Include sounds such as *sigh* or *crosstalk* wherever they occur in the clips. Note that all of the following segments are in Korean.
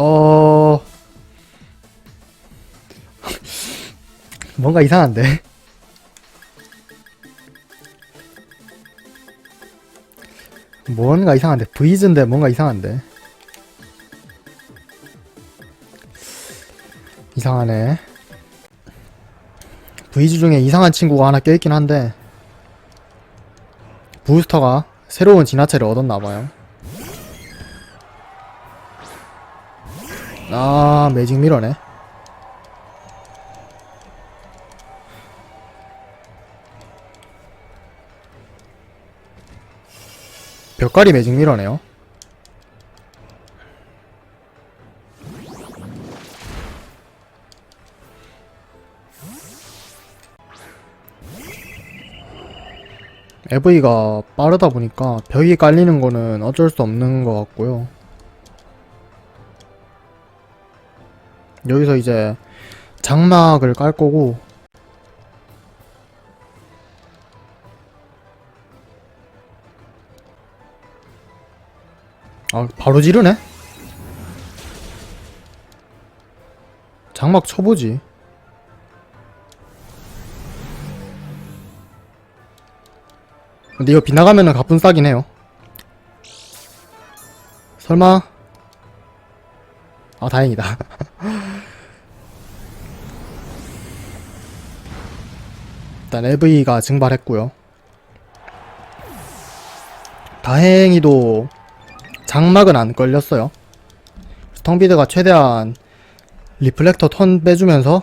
어... *laughs* 뭔가 이상한데? 뭔가 이상한데? 브이즈인데 뭔가 이상한데? 이상하네. 브이즈 중에 이상한 친구가 하나 껴있긴 한데 부스터가 새로운 진화체를 얻었나봐요 아 매직 미러네 벽가리 매직 미러네요 EV가 빠르다 보니까 벽이 깔리는 거는 어쩔 수 없는 것 같고요. 여기서 이제 장막을 깔 거고. 아 바로 지르네? 장막 쳐보지. 근데 이거 빗나가면은 가뿐 싸긴 해요. 설마? 아 다행이다 *laughs* 일단 LV가 증발했고요. 다행히도 장막은 안 걸렸어요. 스텅비드가 최대한 리플렉터 턴 빼주면서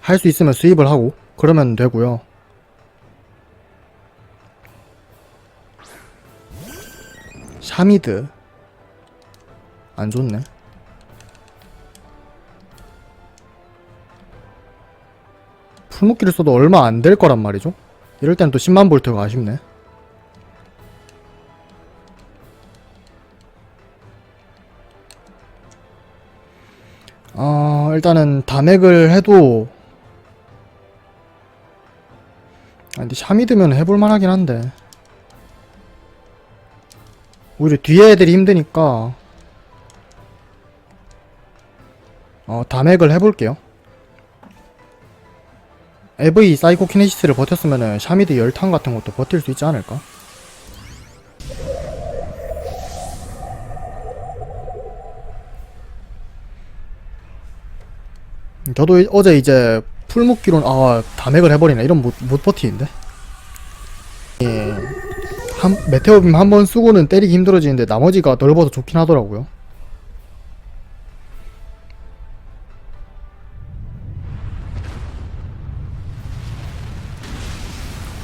할 수 있으면 수입을 하고 그러면 되고요. 샤미드. 안 좋네 풀묶기를 써도 얼마 안 될 거란 말이죠. 이럴 때는 또 10만 볼트가 아쉽네. 어 일단은 다맥을 해도 아 근데 샤미드면 해볼만 하긴 한데. 오히려 뒤에 애들이 힘드니까 어 다맥을 해볼게요 EV 사이코키네시스를 버텼으면은 샤미드 열탄 같은 것도 버틸 수 있지 않을까? 저도 이- 어제 이제 풀묶기론 아 다맥을 해버리네. 이런 못, 못 버티는데? 예, 한 메테오빔 한 번 쓰고는 때리기 힘들어지는데 나머지가 넓어서 좋긴 하더라고요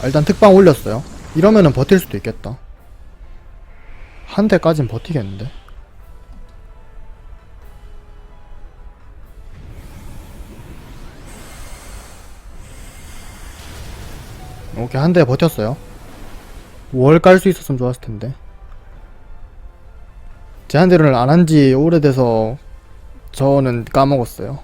일단 특방 올렸어요. 이러면은 버틸 수도 있겠다. 한 대까진 버티겠는데? 오케이 한 대 버텼어요. 월 깔 수 있었으면 좋았을 텐데. 제한대를 안 한 지 오래돼서 저는 까먹었어요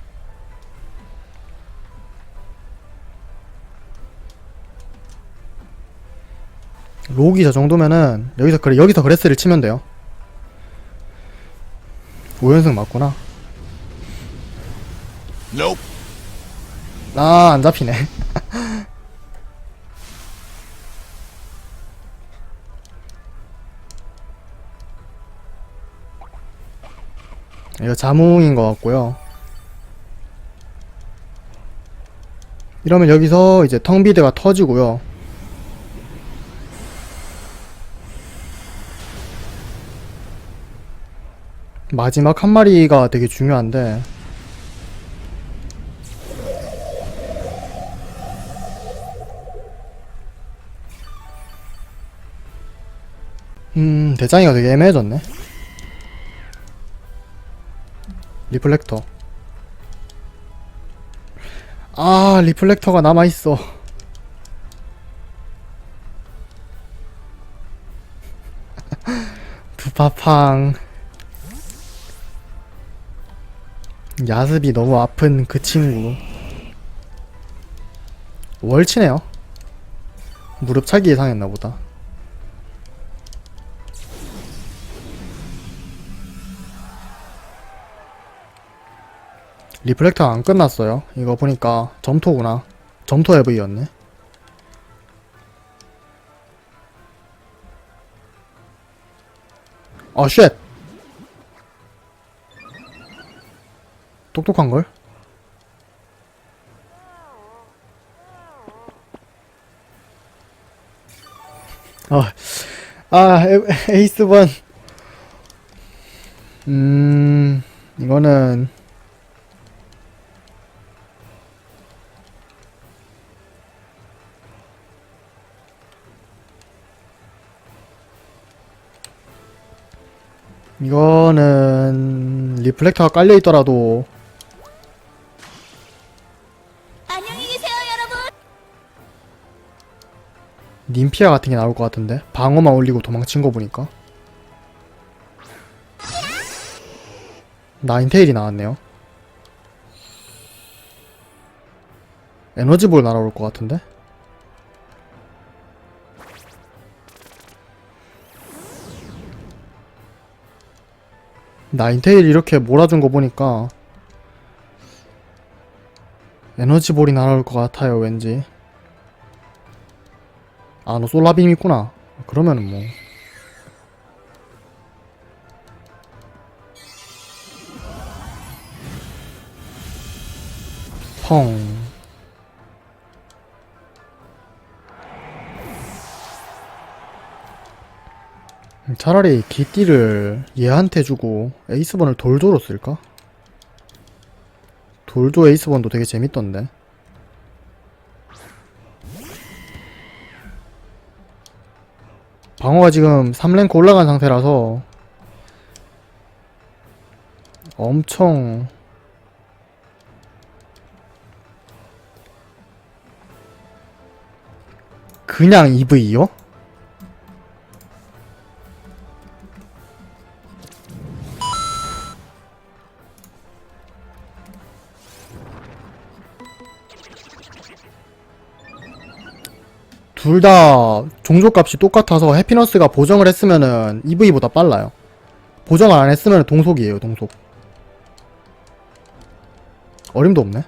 록이 저 정도면은 여기서 그래 여기서 그레스를 치면 돼요. 5연승 맞구나. Nope. 아 안 잡히네. *laughs* 이거 자몽인 것 같고요. 이러면 여기서 이제 텅비드가 터지고요 마지막 한 마리가 되게 중요한데 음, 대장이가 되게 애매해졌네. 리플렉터. 아, 리플렉터가 남아있어. *laughs* 부파팡. 야습이 너무 아픈 그 친구. 월치네요. 무릎 차기 예상했나 보다. 리플렉터 안 끝났어요. 이거 보니까 점토구나. 점토 에브이였네. 어쉣! 아, 똑똑한걸? 아, 아, 에, 에이스번. 음, 이거는, 이거는, 리플렉터가 깔려 있더라도, 님피아 같은 게 나올 것 같은데? 방어만 올리고 도망친 거 보니까. 나인테일이 나왔네요. 에너지볼 날아올 것 같은데? 나인테일 이렇게 몰아준 거 보니까 에너지볼이 날아올 것 같아요, 왠지. 아, 너 솔라빔 있구나. 그러면은 뭐. 펑. 차라리 기띠를 얘한테 주고 에이스번을 돌조로 쓸까? 돌조 에이스번도 되게 재밌던데. 방어가 지금 3랭크 올라간 상태라서 엄청 그냥 EV요? 둘 다 종족값이 똑같아서 해피너스가 보정을 했으면은 EV보다 빨라요. 보정을 안 했으면 동속이에요, 동속. 어림도 없네.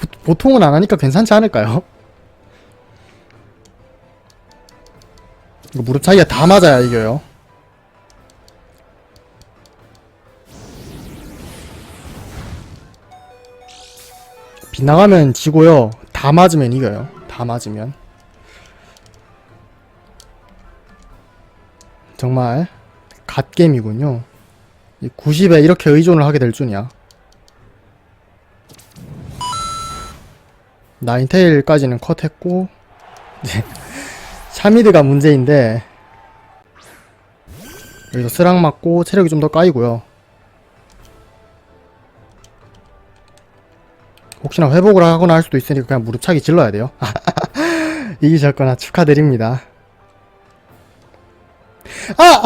보, 보통은 안 하니까 괜찮지 않을까요? *laughs* 이거 무릎 차이가 다 맞아야 이겨요. 빗나가면 지고요. 다 맞으면 이겨요. 다 맞으면. 정말 갓겜이군요. 90에 이렇게 의존을 하게 될 줄이야. 나인테일까지는 컷했고 이제 *laughs* 샤미드가 문제인데 여기서 스랑 맞고 체력이 좀 더 까이고요. 혹시나 회복을 하거나 할 수도 있으니까 그냥 무릎차기 질러야 돼요. *laughs* 이기셨거나 축하드립니다. 아!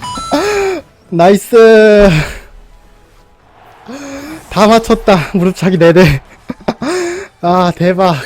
*laughs* 나이스! 다 맞췄다. 무릎차기 4대. *laughs* 아, 대박.